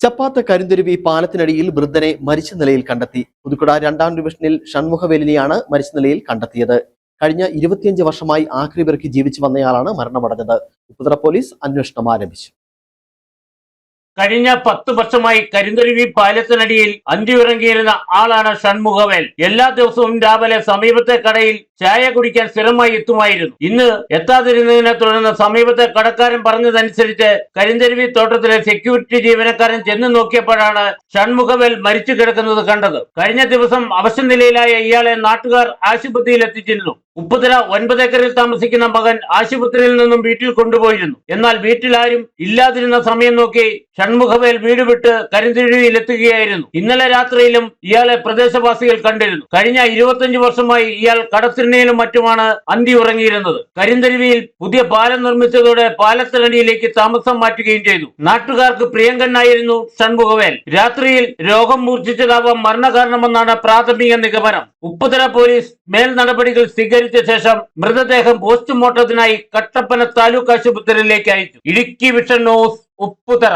ചപ്പാത്ത കരിന്തുരുവി പാലത്തിനടിയിൽ വൃദ്ധനെ മരിച്ച നിലയിൽ കണ്ടെത്തി. പുതുക്കുട രണ്ടാം ഡിവിഷനിൽ ഷൺമുഖവേലിനെയാണ് മരിച്ച നിലയിൽ കണ്ടെത്തിയത്. കഴിഞ്ഞ ഇരുപത്തിയഞ്ച് വർഷമായി ആക്രിപെറുക്കി ജീവിച്ചു വന്നയാളാണ് മരണമടഞ്ഞത്. ഉപ്പുതറ പോലീസ് അന്വേഷണം ആരംഭിച്ചു. കഴിഞ്ഞ പത്ത് വർഷമായി കരിന്തരുവി പാലത്തിനടിയിൽ അന്തിയുറങ്ങിയിരുന്ന ആളാണ് ഷൺമുഖവേൽ എല്ലാ ദിവസവും രാവിലെ സമീപത്തെ കടയിൽ ചായ കുടിക്കാൻ സ്ഥിരമായി എത്തുമായിരുന്നു. ഇന്ന് എത്താതിരുന്നതിനെ തുടർന്ന് സമീപത്തെ കടക്കാരൻ പറഞ്ഞതനുസരിച്ച് കരിന്തരുവി തോട്ടത്തിലെ സെക്യൂരിറ്റി ജീവനക്കാരൻ ചെന്ന് നോക്കിയപ്പോഴാണ് ഷൺമുഖവേൽ മരിച്ചു കിടക്കുന്നത് കണ്ടത്. കഴിഞ്ഞ ദിവസം അവശനിലയിലായ ഇയാളെ നാട്ടുകാർ ആശുപത്രിയിൽ എത്തിച്ചിരുന്നു. ഉപ്പുതര ഒൻപത് ഏക്കറിൽ താമസിക്കുന്ന മകൻ ആശുപത്രിയിൽ നിന്നും വീട്ടിൽ കൊണ്ടുപോയിരുന്നു. എന്നാൽ വീട്ടിലാരും ഇല്ലാതിരുന്ന സമയം നോക്കി ഷൺമുഖവേൽ വീട് വിട്ട് കരിന്തിരിയിൽ എത്തുകയായിരുന്നു ഇന്നലെ രാത്രിയിലും ഇയാളെ പ്രദേശവാസികൾ കണ്ടിരുന്നു. കഴിഞ്ഞ ഇരുപത്തഞ്ച് വർഷമായി ഇയാൾ കടത്തിണ്ണയിലും മറ്റുമാണ് അന്തി ഉറങ്ങിയിരുന്നത്. കരിന്തരുവിയിൽ പുതിയ പാലം നിർമ്മിച്ചതോടെ പാലത്തിനടിയിലേക്ക് താമസം മാറ്റുകയും ചെയ്തു. നാട്ടുകാർക്ക് പ്രിയങ്കനായിരുന്നു ഷൺമുഖവേൽ. രാത്രിയിൽ രോഗം മൂർച്ഛിച്ചതാവാം മരണകാരണമെന്നാണ് പ്രാഥമിക നിഗമനം. ഉപ്പുതര പോലീസ് മേൽ നടപടികൾ സ്വീകരിച്ച ശേഷം മൃതദേഹം പോസ്റ്റ്മോർട്ടത്തിനായി കട്ടപ്പന താലൂക്ക് ആശുപത്രിയിലേക്ക് അയച്ചു. Idukki vision news Upputhara.